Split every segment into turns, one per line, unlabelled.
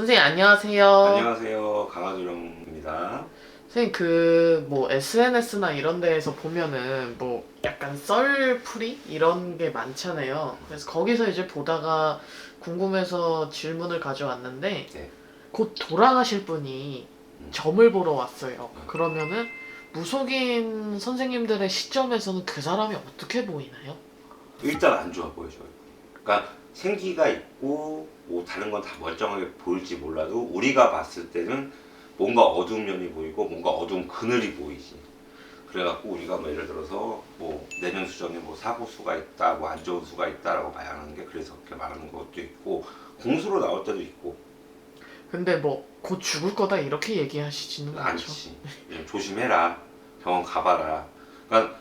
선생님 안녕하세요.
안녕하세요. 강화조령입니다.
선생님 그 뭐 SNS나 이런 데에서 보면은 뭐 약간 썰풀이 이런 게 많잖아요. 그래서 거기서 이제 보다가 궁금해서 질문을 가져왔는데
네.
곧 돌아가실 분이
음.
점을 보러 왔어요.
음.
그러면은 무속인 선생님들의 시점에서는 그 사람이 어떻게 보이나요?
일단 안 좋아 보여줘요. 그러니까 생기가 있고 뭐 다른 건 다 멀쩡하게 보일지 몰라도 우리가 봤을 때는 뭔가 어두운 면이 보이고 뭔가 어두운 그늘이 보이지. 그래갖고 우리가 뭐 예를 들어서 뭐 내면 수정에 뭐 사고 수가 있다, 뭐 안 좋은 수가 있다라고 말하는 게 그래서 그렇게 말하는 것도 있고 공수로 나올 때도 있고
근데 뭐 곧 죽을 거다 이렇게 얘기하시지는 않죠.
그냥 조심해라. 병원 가봐라. 그러니까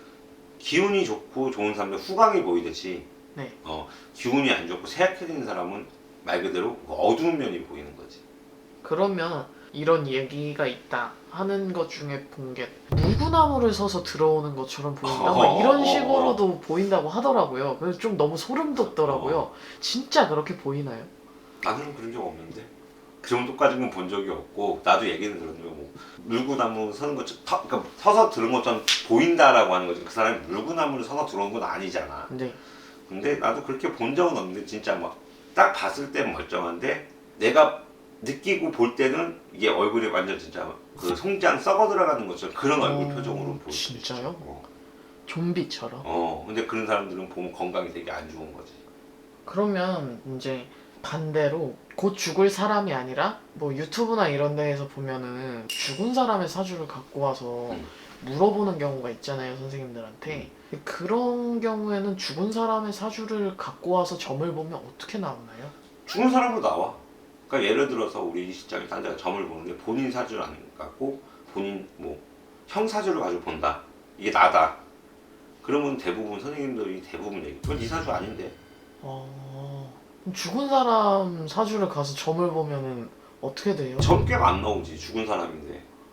기운이 좋고 좋은 사람들 후광이 보이듯이
네.
어, 기운이 안 좋고 쇠약해진 사람은 말 그대로 그 어두운 면이 보이는 거지.
그러면 이런 얘기가 있다 하는 것 중에 본게 물구나무를 서서 들어오는 것처럼 보인다 막 이런 식으로도 보인다고 하더라고요. 그래서 좀 너무 소름 돋더라고요. 진짜 그렇게 보이나요?
나는 그런 적 없는데. 그 정도까지는 본 적이 없고 나도 얘기는 들었는데 뭐 물구나무 서는 것처럼 터, 그러니까 서서 들은 것처럼 보인다라고 하는 거지 그 사람이 물구나무를 서서 들어온 건 아니잖아
네.
근데 나도 그렇게 본 적은 없는데 진짜 막 딱 봤을 땐 멀쩡한데 내가 느끼고 볼 때는 이게 얼굴이 완전 진짜 그 송장 썩어 들어가는 것처럼 그런 얼굴
어,
표정으로 보이고
진짜요?
어.
좀비처럼.
어 근데 그런 사람들은 보면 건강이 되게 안 좋은 거지
그러면 이제 반대로 곧 죽을 사람이 아니라 뭐 유튜브나 이런 데에서 보면은 죽은 사람의 사주를 갖고 와서
음.
물어보는 경우가 있잖아요 선생님들한테. 그런 경우에는 죽은 사람의 사주를 갖고 와서 점을 보면 어떻게 나오나요?
죽은 사람으로 나와. 그러니까 예를 들어서 우리 시장에 딴 점을 보는데 본인 사주를 안 갖고 본인 뭐 형 사주를 가지고 본다. 이게 나다. 그러면 대부분 선생님들이 대부분 얘기 그건 네 사주 아닌데.
어... 그럼 죽은 사람 사주를 가서 점을 보면은 어떻게 돼요?
점괘가 안 나오지 죽은 사람인데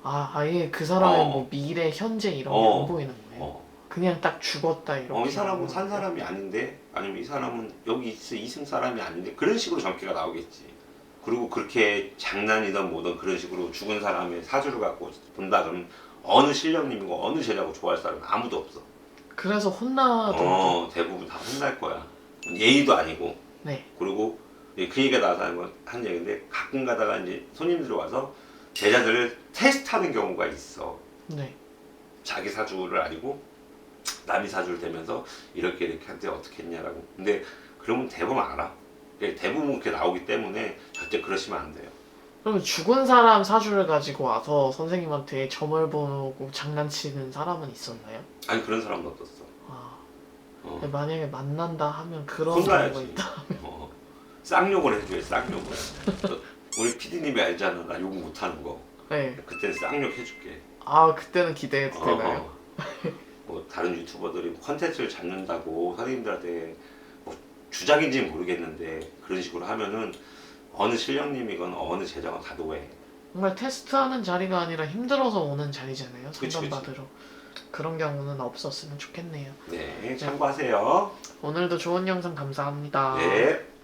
아 아예 그 사람의
어.
뭐 미래 현재 이런 게
어.
안 보이는 거예요?
어,
그냥 딱 죽었다 이렇게
어, 이 사람은 산? 사람이 아닌데 아니면 이 사람은 여기 있어 이승 사람이 아닌데 그런 식으로 점괘가 나오겠지 그리고 그렇게 장난이든 뭐든 그런 식으로 죽은 사람의 사주를 갖고 본다 그러면 어느 신령님이고 어느 제자고 좋아할 사람은 아무도 없어
그래서 혼나던데
어, 대부분 다 혼날 거야. 예의도 아니고.
네.
그리고 그 얘기가 나와서 건- 한 얘기인데 가끔 가다가 이제 손님들이 와서 제자들을 테스트하는 경우가 있어.
네.
자기 사주를 아니고 남이 사주를 대면서 이렇게 이렇게 한테 어떻게 했냐라고. 근데 그러면 대부분 알아. 그게 대부분 그렇게 나오기 때문에 절대 그러시면 안 돼요.
그러면 죽은 사람 사주를 가지고 와서 선생님한테 점을 보고 장난치는 사람은 있었나요?
아니 그런 사람도 없었어.
아,
어.
만약에 만난다 하면 그런 경우가. 있다.
어. 쌍욕을 해줘요. 쌍욕을. 우리 PD님이 알잖아. 나욕 못하는 거.
네.
그때 쌍욕 해줄게.
아 그때는 기대해도 되나요?
어, 뭐 다른 유튜버들이 컨텐츠를 잡는다고 선생님들한테 뭐 주작인지는 모르겠는데 그런 식으로 하면은 어느 실령님이건 어느 제자건 다 노해.
정말 테스트하는 자리가 아니라 힘들어서 오는 자리잖아요.
그치,
상담. 받으러. 그런 경우는 없었으면 좋겠네요.
네, 참고하세요.
오늘도 좋은 영상 감사합니다.
네.